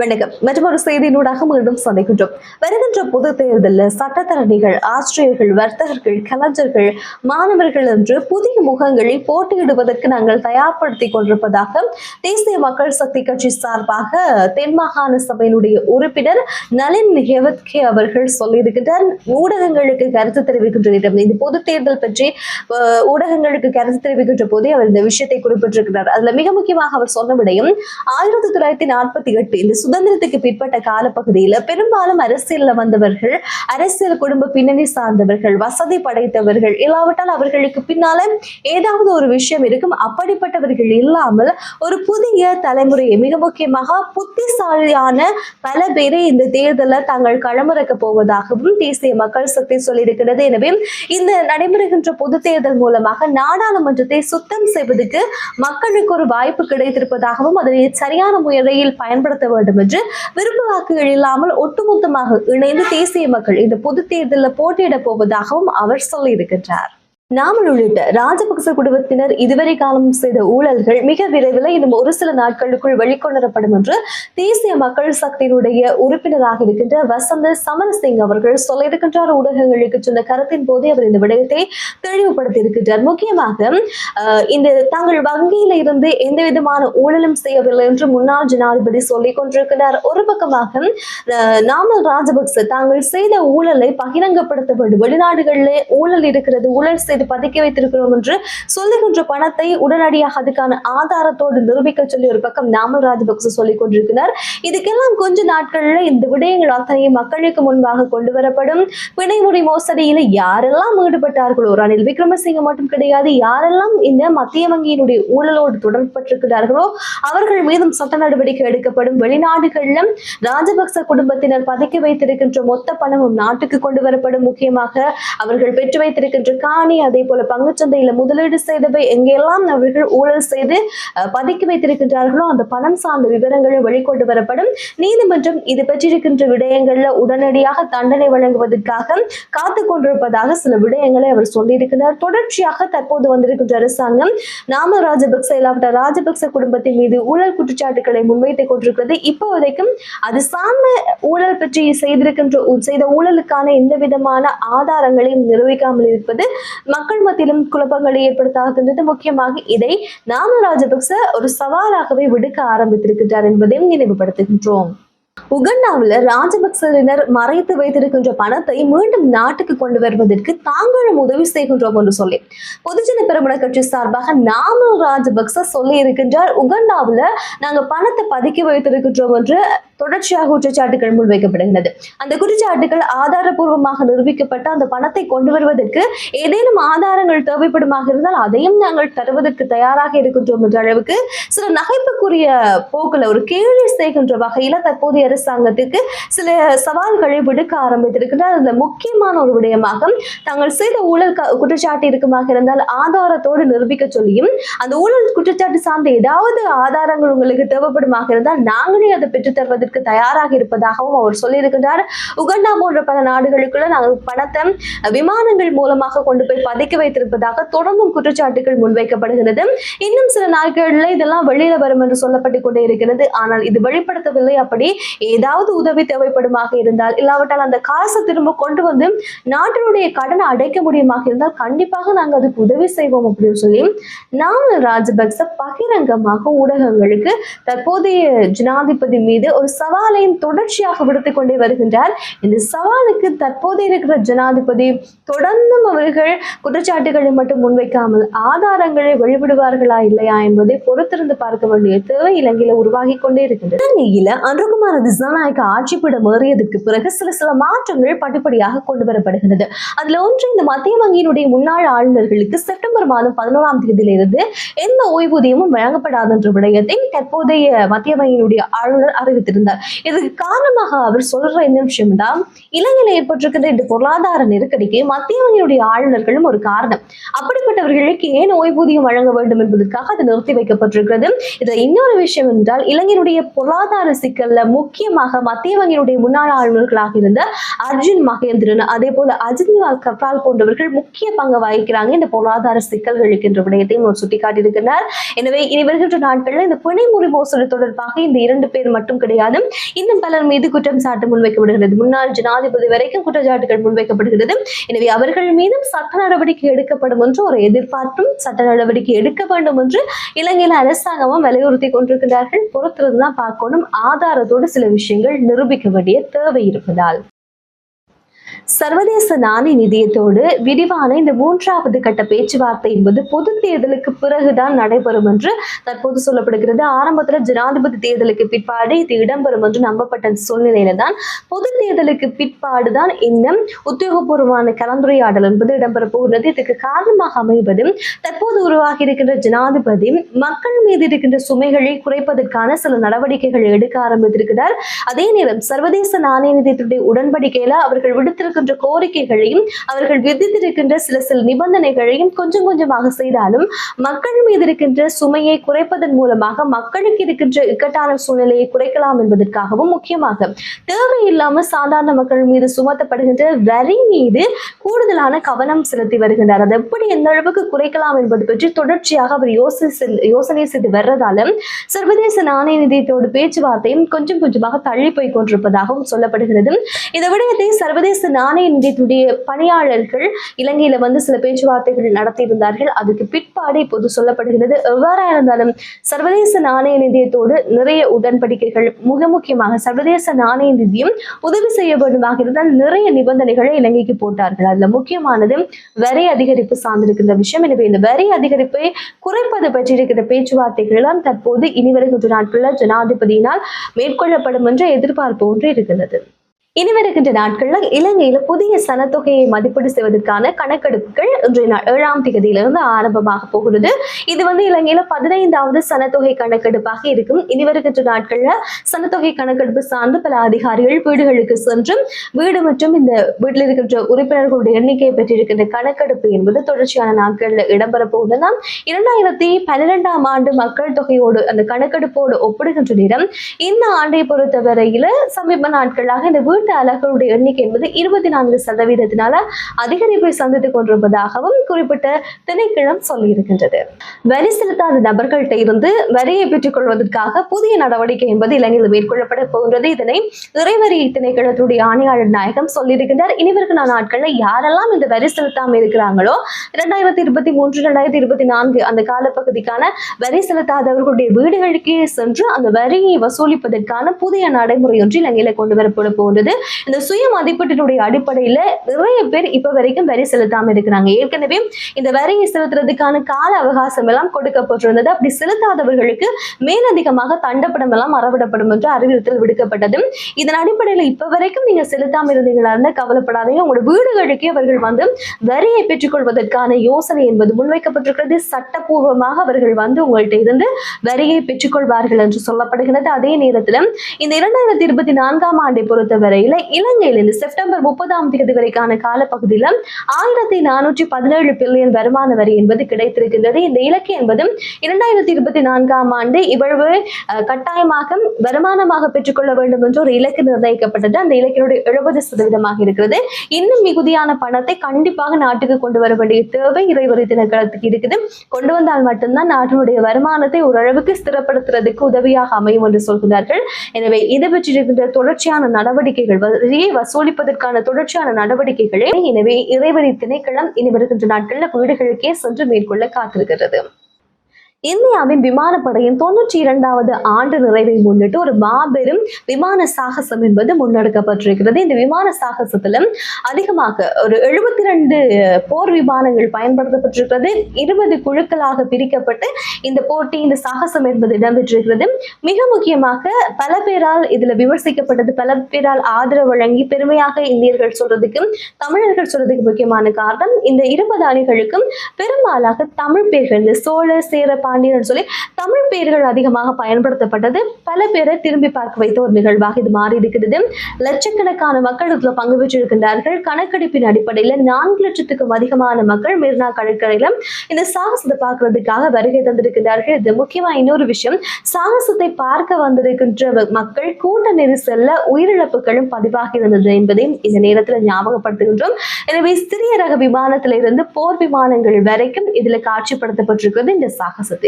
வணக்கம். மற்றும் ஒரு செய்தியினூடாக மீண்டும் சந்திக்கின்றோம். வருகின்ற பொது தேர்தலில் சட்டத்தரணிகள் ஆசிரியர்கள் வர்த்தகர்கள் கலைஞர்கள் மாணவர்கள் என்று புதிய முகங்களை போட்டியிடுவதற்கு நாங்கள் தயார்படுத்திக் கொண்டிருப்பதாக தேசிய மக்கள் சக்தி கட்சி சார்பாக தென் மாகாண சபையினுடைய உறுப்பினர் நளின் ஹெவத்கே அவர்கள் சொல்லியிருக்கின்றார். ஊடகங்களுக்கு கருத்து தெரிவிக்கின்ற இடம் இந்த பொது தேர்தல் பற்றி ஊடகங்களுக்கு கருத்து தெரிவிக்கின்ற போதே அவர் இந்த விஷயத்தை குறிப்பிட்டிருக்கிறார். அதுல மிக முக்கியமாக அவர் சொன்ன விடயம் ஆயிரத்தி தொள்ளாயிரத்தி நாற்பத்தி எட்டு இந்த சுதந்திரத்துக்கு பிற்பட்ட காலப்பகுதியில பெரும்பாலும் அரசியல்ல வந்தவர்கள் அரசியல் குடும்ப பின்னணி சார்ந்தவர்கள் வசதி படைத்தவர்கள் இல்லாவிட்டால் அவர்களுக்கு பின்னால ஏதாவது ஒரு விஷயம் இருக்கும். அப்படிப்பட்டவர்கள் இல்லாமல் ஒரு புதிய தலைமுறையை மிக முக்கியமாக புத்திசாலியான பல பேரை இந்த தேர்தலில் தாங்கள் களமிறக்க போவதாகவும் தேசிய மக்கள் சக்தி சொல்லியிருக்கிறது. எனவே இந்த நடைபெறுகின்ற பொது தேர்தல் மூலமாக நாடாளுமன்றத்தை சுத்தம் செய்வதற்கு மக்களுக்கு ஒரு வாய்ப்பு கிடைத்திருப்பதாகவும் அதனை சரியான முறையில் பயன்படுத்த வேண்டும் என்று விருப்ப வாக்குகள் இல்லாமல் ஒட்டுமொத்தமாக இணைந்து தேசிய மக்கள் இந்த பொது தேர்தலில் போட்டியிடப் போவதாகவும் அவர் சொல்லியிருக்கின்றார். நாமல் உள்ளிட்ட ராஜபக்ச குடும்பத்தினர் இதுவரை காலம் செய்த ஊழல்கள் மிக விரைவில் இன்னும் ஒரு சில நாட்களுக்குள் வெளிக்கொணரப்படும் என்று தேசிய மக்கள் சக்தியினுடைய உறுப்பினராக இருக்கின்ற வசந்த சமரசிங் அவர்கள் சொல்லியிருக்கின்றார் ஊடகங்களுக்கு சொன்ன கருத்தின் போதே அவர் இந்த விடயத்தை தெளிவுபடுத்தி இருக்கின்றார் முக்கியமாக இந்த தாங்கள் வங்கியில இருந்து எந்த விதமான ஊழலும் செய்யவில்லை என்று முன்னாள் ஜனாதிபதி சொல்லிக் கொண்டிருக்கிறார். ஒரு பக்கமாக நாமல் ராஜபக்ச தாங்கள் செய்த ஊழலை பகிரங்கப்படுத்த வேண்டும் வெளிநாடுகளில் ஊழல் இருக்கிறது ஊழல் செய்து பதுக்கி வைத்திருக்கிறோம் என்று சொல்லுகின்ற பணத்தை உடனடியாக அதுக்கான ஆதாரத்தோடு நிரூபிக்க சொல்லி ஒரு பக்கம் நாமல் ராஜபக்ச சொல்லிக் கொண்டிருக்கிறார். இதுக்கெல்லாம் கொஞ்ச நாட்கள்ல இந்த விடயங்கள் அத்தனையும் மக்களுக்கு முன்பாக கொண்டு வரப்படும். பிணைமுறை மோசடியில யாரெல்லாம் ஈடுபட்டார்களோ ரணில் விக்ரமசிங்க மட்டும் கிடையாது யாரெல்லாம் இந்த மத்திய வங்கியினுடைய ஊழலோடு தொடர்பட்டிருக்கிறார்களோ அவர்கள் மீதும் சட்ட நடவடிக்கை எடுக்கப்படும். வெளிநாடுகளிலும் ராஜபக்ச குடும்பத்தினர் பதுக்கி வைத்திருக்கின்ற மொத்த பணமும் நாட்டுக்கு கொண்டு வரப்படும். முக்கியமாக அவர்கள் பெற்று வைத்திருக்கின்ற காணி அதே போல பங்குச்சந்தையில முதலீடு செய்தவை எங்கெல்லாம் அவர்கள் ஊழல் செய்து பதுக்கி வைத்திருக்கின்றார்களோ அந்த பணம் சார்ந்த விவரங்களும் வெளிக்கொண்டு வரப்படும். நீதிமன்றம் இது பெற்றிருக்கின்ற விடயங்கள்ல உடனடியாக தண்டனை வழங்குவதற்காக காத்து கொண்டிருப்பதாக சில விடயங்களை அவர் சொல்லியிருக்கிறார். தொடர்ச்சியாக தற்போது வந்திருக்கின்ற அரசாங்கம் நாம ராஜபக்ச இல்லாவிட்ட ராஜபக்ச குடும்பத்தின் மீது ஊழல் குற்றச்சாட்டுகளை முன்வைத்துக் கொண்டிருக்கிறது. இப்போ வரைக்கும் அது சார்ந்த ஊழல் பற்றி செய்திருக்கின்ற செய்த ஊழலுக்கான எந்த விதமான ஆதாரங்களையும் நிரூபிக்காமல் இருப்பது மக்கள் மத்தியிலும் குழப்பங்களை ஏற்படுத்தாகின்றது முக்கியமாக இதை நாம ராஜபக்ச ஒரு சவாலாகவே விடுக்க ஆரம்பித்திருக்கிறார் என்பதையும் நினைவுபடுத்துகின்றோம். உகண்டாவில் ராஜபக்சவினர் மறைத்து வைத்திருக்கின்ற பணத்தை மீண்டும் நாட்டுக்கு கொண்டு வருவதற்கு தாங்களும் உதவி செய்கின்றோம் என்று சொல்லி பொதுஜன பெருமன கட்சி சார்பாக நாமல் ராஜபக்ச சொல்லி இருக்கின்றார். உகண்டாவில் நாங்க பணத்தை பதுக்கி வைத்திருக்கின்றோம் என்று தொடர்ச்சியாக குற்றச்சாட்டுகள் முன்வைக்கப்படுகிறது அந்த குற்றச்சாட்டுகள் ஆதாரபூர்வமாக நிரூபிக்கப்பட்ட அந்த பணத்தை கொண்டு வருவதற்கு ஏதேனும் ஆதாரங்கள் தேவைப்படுமாக இருந்தால் அதையும் நாங்கள் தருவதற்கு தயாராக இருக்கின்றோம் என்ற அளவுக்கு சில நகைப்புக்குரிய போக்குல ஒரு கேள்வி செய்கின்ற வகையில தற்போதைய அரசாங்கத்துக்கு சில சவால்களை விடுக்க ஆரம்பித்திருக்கிறார் அந்த முக்கியமான ஒரு விடயமாக தாங்கள் செய்த ஊழல் குற்றச்சாட்டு இருக்குமாக இருந்தால் ஆதாரத்தோடு நிரூபிக்க சொல்லியும் அந்த ஊழல் குற்றச்சாட்டு சார்ந்த ஏதாவது ஆதாரங்கள் உங்களுக்கு தேவைப்படுமாக இருந்தால் நாங்களே அதை பெற்றுத்தருவதற்கு தயாராக இருப்பதாகவும் அவர் சொல்லியிருக்கின்றார். உகண்டா போன்ற பல நாடுகளுக்குள்ள நாங்கள் பணத்தை விமானங்கள் மூலமாக கொண்டு போய் பதுக்கி வைத்திருப்பதாக தொடர்ந்தும் குற்றச்சாட்டுகள் முன்வைக்கப்படுகிறது. இன்னும் சில நாட்களில் இதெல்லாம் வெளியில வரும் என்று சொல்லப்பட்டு கொண்டே இருக்கிறது. ஆனால் இது வெளிப்படுத்தவில்லை. அப்படி ஏதாவது உதவி தேவைப்படுமாக இருந்தால் இல்லாவிட்டால் அந்த காசை திரும்ப கொண்டு வந்து நாட்டினுடைய கடனை அடைக்க முடியுமாக இருந்தால் கண்டிப்பாக நாங்கள் அதுக்கு உதவி செய்வோம் அப்படின்னு சொல்லி நாமல் ராஜபக்ச பகிரங்கமாக ஊடகங்களுக்கு தற்போதைய ஜனாதிபதி மீது ஒரு சவாலையும் தொடர்ச்சியாக விடுத்து கொண்டே வருகின்றார். இந்த சவாலுக்கு தற்போது இருக்கிற ஜனாதிபதி தொடர்ந்தும் அவர்கள் குற்றச்சாட்டுகளை மட்டும் முன்வைக்காமல் ஆதாரங்களை வெளிவிடுவார்களா இல்லையா என்பதை பொறுத்திருந்து பார்க்க வேண்டிய தேவை இலங்கையில உருவாகி கொண்டே இருக்கின்றது. இலங்கையில அன்றகுமாரது திசாநாயக்க ஆட்சிப்பிடம் ஏறியதற்கு பிறகு சில சில மாற்றங்கள் படிப்படியாக கொண்டு வரப்படுகிறது அதுல ஒன்று இந்த மத்திய வங்கியினுடைய முன்னாள் ஆளுநர்களுக்கு செப்டம்பர் மாதம் பதினோராம் தேதியிலிருந்து எந்த ஓய்வூதியமும் வழங்கப்படாது என்ற விடயத்தை தற்போதைய மத்திய வங்கியினுடைய ஆளுநர் அறிவித்திருந்தார். இதுக்கு காரணமாக அவர் சொல்ற என்ன விஷயம் தான் இலங்கையில ஏற்பட்டிருக்கின்ற இந்த பொருளாதார நெருக்கடிக்கு மத்திய வங்கியினுடைய ஆளுநர்களும் ஒரு காரணம். அப்படிப்பட்டவர்களுக்கு ஏன் ஓய்வூதியம் வழங்க வேண்டும் என்பதற்காக அது நிறுத்தி வைக்கப்பட்டிருக்கிறது? இதுல இன்னொரு விஷயம் என்றால் இலங்கையினுடைய பொருளாதார சிக்கல்ல முக்கிய முக்கியமாக மத்திய வங்கியினுடைய முன்னாள் ஆளுநர்களாக இருந்த அர்ஜுன் மகேந்திரன் அதே போல அஜித்லால் கப்ரால் போன்றவர்கள் முக்கிய பங்கு வகிக்கிறாங்க. இந்த பொருளாதார சிக்கல்களுக்கு என்ற விடயத்தையும் அவர் சுட்டிக்காட்டியிருக்கிறார். எனவே இனி வருகின்ற நாட்களில் இந்த பிணைமுறை மோசடி தொடர்பாக இந்த இரண்டு பேர் மட்டும் கிடையாது. இன்னும் பலர் மீது குற்றம் சாட்டு முன்வைக்கப்படுகிறது. முன்னாள் ஜனாதிபதி வரைக்கும் குற்றச்சாட்டுகள் முன்வைக்கப்படுகிறது. எனவே அவர்கள் மீதும் சட்ட நடவடிக்கை எடுக்கப்படும் என்று ஒரு எதிர்பார்ப்பும் சட்ட நடவடிக்கை எடுக்க வேண்டும் என்று இலங்கையில் அரசாங்கமும் வலியுறுத்தி கொண்டிருக்கிறார்கள். பொறுத்திருந்து தான் பார்க்கணும். ஆதாரத்தோடு சில விஷயங்கள் நிரூபிக்க வேண்டிய தேவை இருப்பதால். சர்வதேச நாணய நிதியத்தோடு விரிவான இந்த மூன்றாவது கட்ட பேச்சுவார்த்தை என்பது பொது தேர்தலுக்கு பிறகுதான் நடைபெறும் என்று தற்போது சொல்லப்படுகிறது. ஆரம்பத்துல ஜனாதிபதி தேர்தலுக்கு பிற்பாடு இது இடம்பெறும் என்று நம்பப்பட்ட சூழ்நிலையில தான் பொது தேர்தலுக்கு பிற்பாடுதான் இந்த உத்தியோகபூர்வமான கலந்துரையாடல் என்பது இடம்பெற போகிறது. இதுக்கு காரணமாக அமைவது தற்போது உருவாகி இருக்கின்ற ஜனாதிபதி மக்கள் மீது இருக்கின்ற சுமைகளை குறைப்பதற்கான சில நடவடிக்கைகள் எடுக்க ஆரம்பித்திருக்கிறார். அதே நேரம் சர்வதேச நாணய நிதியத்துடைய உடன்படிக்கையில அவர்கள் விடுத்திருக்கின்ற கோரிக்கைகளையும் அவர்கள் விதித்திருக்கின்ற சில சில நிபந்தனைகளையும் கொஞ்சம் கொஞ்சமாக செய்தாலும் மக்கள் மீது இருக்கின்ற சுமையை குறைப்பதன் மூலமாக மக்களுக்கு இருக்கின்ற இக்கட்டான சூழ்நிலையை குறைக்கலாம் என்பதற்காகவும் முக்கியமாக தேவையில்லாம சாதாரண மக்கள் மீது சுமத்தப்படுகின்ற வரி மீது கூடுதலான கவனம் செலுத்தி வருகின்றார். அதை எப்படி எந்த அளவுக்கு குறைக்கலாம் என்பது பற்றி தொடர்ச்சியாக அவர் யோசனை யோசனை செய்து வர்றதால சர்வதேச நாணய நிதியத்தோடு பேச்சுவார்த்தையும் கொஞ்சம் கொஞ்சமாக தள்ளி போய் கொண்டிருப்பதாகவும் சொல்லப்படுகிறது. இந்த விடயத்தை சர்வதேச நாணய நிதியத்துடைய பணியாளர்கள் இலங்கையில வந்து சில பேச்சுவார்த்தைகள் நடத்தியிருந்தார்கள். அதுக்கு பிற்பாடு இப்போது சொல்லப்படுகிறது எவ்வாறா இருந்தாலும் சர்வதேச நாணய நிதியத்தோடு நிறைய உடன்படிக்கைகள் மிக முக்கியமாக சர்வதேச நாணய நிதியம் உதவி செய்ய வேண்டுமாக இருந்தால் நிறைய நிபந்தனைகளை இலங்கைக்கு போட்டார்கள். அதுல முக்கியமானது வரி அதிகரிப்பு சார்ந்திருக்கின்ற விஷயம். எனவே இந்த வரி அதிகரிப்பை குறைப்பது பற்றி இருக்கிற பேச்சுவார்த்தைகள் எல்லாம் தற்போது இனி வருகின்ற நாட்களில் ஜனாதிபதியினால் மேற்கொள்ளப்படும் என்ற எதிர்பார்ப்பு ஒன்று இருக்கிறது. இனி வருகின்ற நாட்களில் இலங்கையில புதிய சனத்தொகையை மதிப்பீடு செய்வதற்கான கணக்கெடுப்புகள் இன்றைய நாள் ஏழாம் தேதியிலிருந்து ஆரம்பமாக போகிறது. இது வந்து இலங்கையில பதினைந்தாவது சனத்தொகை கணக்கெடுப்பாக இருக்கும். இனி வருகின்ற நாட்கள்ல சனத்தொகை கணக்கெடுப்பு சார்ந்து பல அதிகாரிகள் வீடுகளுக்கு சென்றும் வீடு மற்றும் இந்த வீட்டில் இருக்கின்ற உறுப்பினர்களுடைய எண்ணிக்கையை பெற்றிருக்கின்ற கணக்கெடுப்பு என்பது தொடர்ச்சியான நாட்களில் இடம்பெற போகுதுன்னா இரண்டாயிரத்தி பன்னிரெண்டாம் ஆண்டு மக்கள் தொகையோடு அந்த கணக்கெடுப்போடு ஒப்பிடுகின்ற நேரம் இந்த ஆண்டை பொறுத்தவரையில சமீப நாட்களாக இந்த வீட்டு அலகுடைய எண்ணிக்கை என்பது இருபத்தி நான்கு சதவீதத்தினால அதிகரிப்பை சந்தித்துக் கொண்டிருப்பதாகவும் குறிப்பிட்ட திணைக்களம் சொல்லியிருக்கின்றது. வரி செலுத்தாத நபர்கள்ட்ட இருந்து வரியை பெற்றுக் கொள்வதற்காக புதிய நடவடிக்கை என்பது இலங்கையில் மேற்கொள்ளப்பட போகின்றது. இதனை இறைவரி திணைக்களத்துடைய ஆணையாளர் நாயகம் சொல்லியிருக்கின்றார். நான் நாட்கள்ல யாரெல்லாம் இந்த வரி செலுத்தாம இருக்கிறாங்களோ இரண்டாயிரத்தி இருபத்தி மூன்று இரண்டாயிரத்தி இருபத்தி நான்கு அந்த காலப்பகுதிக்கான வரி செலுத்தாதவர்களுடைய வீடுகளுக்கே சென்று அந்த வரியை வசூலிப்பதற்கான புதிய நடைமுறை ஒன்று இலங்கையில கொண்டு வரப்பட போகிறது இந்த சுய மதிப்பீட்டினுடைய அடிப்படையில நிறைய பேர் இப்ப வரைக்கும் வரி செலுத்தாம இருக்கிறாங்க. ஏற்கனவே இந்த வரியை செலுத்துறதுக்கான கால அவகாசம் எல்லாம் கொடுக்கப்பட்டிருந்தது. அப்படி செலுத்தாதவர்களுக்கு மேலதிகமாக தண்டப்படம் எல்லாம் அறவிடப்படும் என்று அறிவுறுத்தல் விடுக்கப்பட்டது. இதன் அடிப்படையில இப்ப வரைக்கும் நீங்க செலுத்தாம இருந்தீங்களா இருந்தா கவலைப்படாதீங்க. உங்களோட வீடுகளுக்கே அவர்கள் வந்து வரியை பெற்றுக்கொள்வதற்கான யோசனை என்பது முன்வைக்கப்பட்டிருக்கிறது. சட்டப்பூர்வமாக அவர்கள் வந்து உங்கள்கிட்ட இருந்து வரியை பெற்றுக்கொள்வார்கள் என்று சொல்லப்படுகிறது. அதே நேரத்தில் இந்த இரண்டாயிரத்தி இருபத்தி நான்காம் ஆண்டை பொறுத்தவரை வகையில இலங்கையிலிருந்து செப்டம்பர் முப்பதாம் தேதி வரைக்கான காலப்பகுதியில ஆயிரத்தி நானூற்றி பதினேழு பில்லியன் வருமான வரி என்பது கிடைத்திருக்கின்றது. இந்த இலக்கு என்பதும் இரண்டாயிரத்தி இருபத்தி நான்காம் ஆண்டு இவ்வளவு கட்டாயமாக வருமானமாக பெற்றுக்கொள்ள வேண்டும் என்று ஒரு இலக்கு நிர்ணயிக்கப்பட்டது. அந்த இலக்கினுடைய எழுபது சதவீதமாக இருக்கிறது. இன்னும் மிகுதியான பணத்தை கண்டிப்பாக நாட்டுக்கு கொண்டு வர வேண்டிய தேவை இறைவரி தினக்களத்துக்கு இருக்குது. கொண்டு வந்தால் மட்டும்தான் நாட்டினுடைய வருமானத்தை ஓரளவுக்கு ஸ்திரப்படுத்துறதுக்கு உதவியாக அமையும் என்று சொல்கிறார்கள். எனவே இது பற்றியிருக்கின்ற தொடர்ச்சியான நடவடிக்கைகள் வரியை வசூலிப்பதற்கான தொடர்ச்சியான நடவடிக்கைகளே. எனவே இறைவரி திணைக்களம் இனி வருகின்ற நாட்களில் வீடுகளுக்கே சென்று மேற்கொள்ள காத்திருக்கிறது. இந்தியாவின் விமானப்படையின் தொண்ணூற்றி இரண்டாவது ஆண்டு நிறைவை முன்னிட்டு ஒரு மாபெரும் விமான சாகசம் என்பது முன்னெடுக்கப்பட்டிருக்கிறது. இந்த விமான சாகசத்துல அதிகமாக ஒரு எழுபத்தி ரெண்டு போர் விமானங்கள் பயன்படுத்தப்பட்டிருக்கிறது. இருபது குழுக்களாக பிரிக்கப்பட்டு இந்த போட்டி இந்த சாகசம் என்பது இடம்பெற்றிருக்கிறது. மிக முக்கியமாக பல பேரால் இதுல விமர்சிக்கப்பட்டது பல பேரால் ஆதரவு வழங்கி பெருமையாக இந்தியர்கள் சொல்றதுக்கு தமிழர்கள் சொல்றதுக்கு முக்கியமான காரணம் இந்த இருபது அணிகளுக்கும் பெரும்பாலாக தமிழ் பேர்கள் இந்த சோழ சேரப்பா பாண்டியன் சொல்லி தமிழ் பெயர்கள் அதிகமாக பயன்படுத்தப்பட்டது. பல பேரை திரும்பி பார்க்க வைத்த ஒரு நிகழ்வாக இது மாறி இருக்கிறது. லட்சக்கணக்கான மக்கள் இதுல பங்கு பெற்றிருக்கின்றார்கள். கணக்கெடுப்பின் அடிப்படையில் நான்கு லட்சத்துக்கும் அதிகமான மக்கள் மெரினா கடற்கரையில இந்த சாகசத்தை பார்க்கறதுக்காக வருகை தந்திருக்கிறார்கள் இது முக்கியமா இன்னொரு விஷயம். சாகசத்தை பார்க்க வந்திருக்கின்ற மக்கள் கூட்ட நெரிசல்ல உயிரிழப்புகளும் பதிவாகி இருந்தது என்பதையும் இந்த நேரத்தில் ஞாபகப்படுத்துகின்றோம். எனவே சிறிய ரக விமானத்திலிருந்து போர் விமானங்கள் வரைக்கும் இதுல காட்சிப்படுத்தப்பட்டிருக்கிறது இந்த சாகசத்தில்